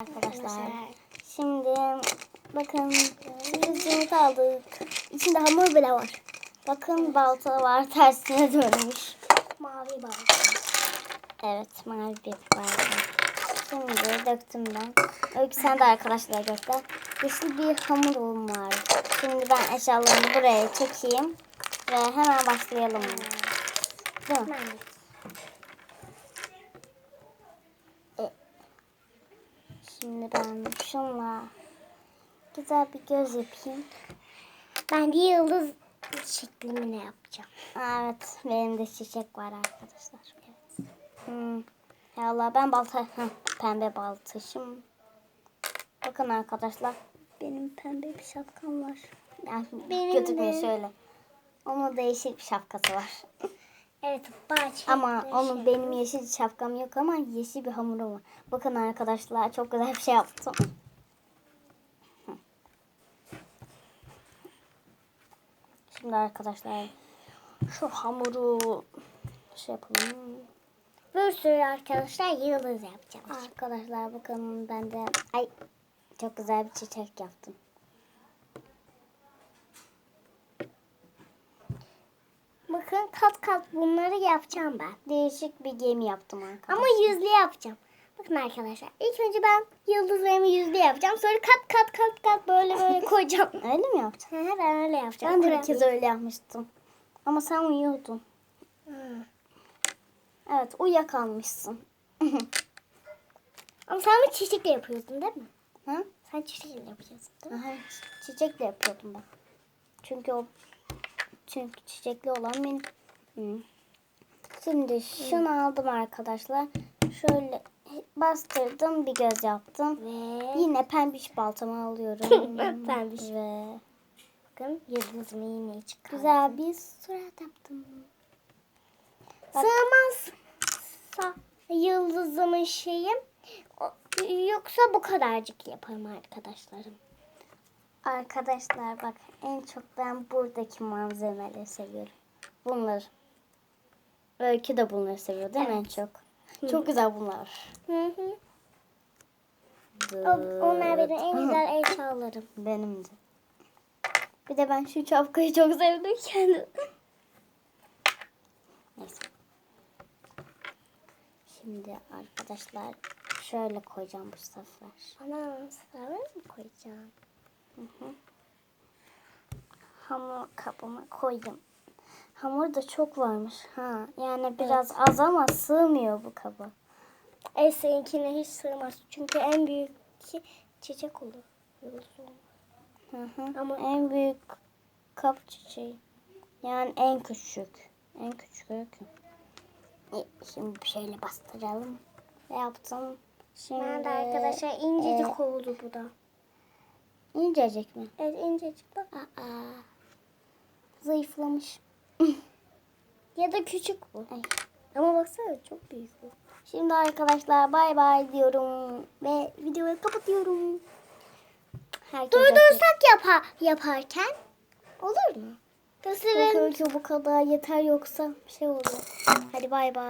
Arkadaşlar şimdi bakın sürpriz yumurta aldık. İçinde hamur bile var. Bakın balta var tersine dönmüş. Mavi balta. Evet mavi bir balta. Şimdi döktüm ben. Öykü sen de arkadaşlar göster. Yeşil bir hamurum var. Şimdi ben eşyalarımı buraya çekeyim. Ve hemen başlayalım. Değil mi? Şimdi ben şunla güzel bir göz yapayım. Ben de yıldız şeklini yapacağım. Evet, benim de çiçek var arkadaşlar. Evet. Hmm. Ya Allah ben balta, pembe baltaşım. Bakın arkadaşlar, benim pembe bir şapkam var. Yani Benim gözükmüyor de. şöyle. Onun değişik bir şapkası var. Evet bahçe. ama onun benim yeşil şapkam yok ama yeşil bir hamurum var. Bakın arkadaşlar çok güzel bir şey yaptım. Şimdi arkadaşlar şu hamuru şey yapalım. Bir sürü arkadaşlar yıldız yapacağım. Arkadaşlar bakın ben de ay çok güzel bir çiçek yaptım. Bakın kat kat bunları yapacağım ben. Değişik bir gemi yaptım arkadaşlar. Ama yüzlü yapacağım. Bakın arkadaşlar ilk önce ben yıldızlarımı yüzlü yapacağım. Sonra kat kat kat kat böyle böyle koyacağım. öyle mi yaptın? Hı, ben öyle yapacağım. Ben de bir Kurabiye. kez öyle yapmıştım. Ama sen uyuyordun. Hı. Evet uyuyakalmışsın. Ama sen bir çiçekle yapıyordun değil mi? Hı? Sen çiçekle yapıyorsun değil mi? Aha, çi- çiçekle yapıyordum ben. Çünkü o çünkü çiçekli olan benim. Hı. Şimdi şunu aldım arkadaşlar. Şöyle bastırdım bir göz yaptım. Ve Yine pembiş baltamı alıyorum. Pembiş. Ve bakın yıldızımı yine çıkardım. güzel bir surat yaptım. Bak- Sığmazsa yıldızımın şeyim yoksa bu kadarcık yaparım arkadaşlarım. Arkadaşlar bak en çok ben buradaki malzemeleri seviyorum. Bunlar. Öykü de bunları seviyor değil mi en çok? Çok güzel bunlar. Hı hı. O- Onlar benim en güzel eşyalarım. Benim de. Bir de ben şu şapkayı çok sevdim kendim. Neyse. Şimdi arkadaşlar şöyle koyacağım bu sefer. Ana sarı mı koyacağım? Hamur kabıma koydum. Hamur da çok varmış. Ha, yani biraz az ama sığmıyor bu kaba. E seninkine hiç sığmaz. Çünkü en büyük ki çiçek olur. Hı hı. Ama- en büyük kap çiçeği. Yani en küçük. En küçük öykü. Şimdi şöyle bastıralım. Ne yaptım? Şimdi Ben de arkadaşlar incecik e, oldu bu da. İncecik mi? Evet incecik bak. Aa, zayıflamış. Ya da küçük bu. Ay. Ama baksana çok büyük bu. Şimdi arkadaşlar bay bay diyorum ve videoyu kapatıyorum. Herkese Durdursak yapa, yaparken olur mu? Bakın Gösterelim. ki bu kadar yeter yoksa şey olur. Hadi bay bay.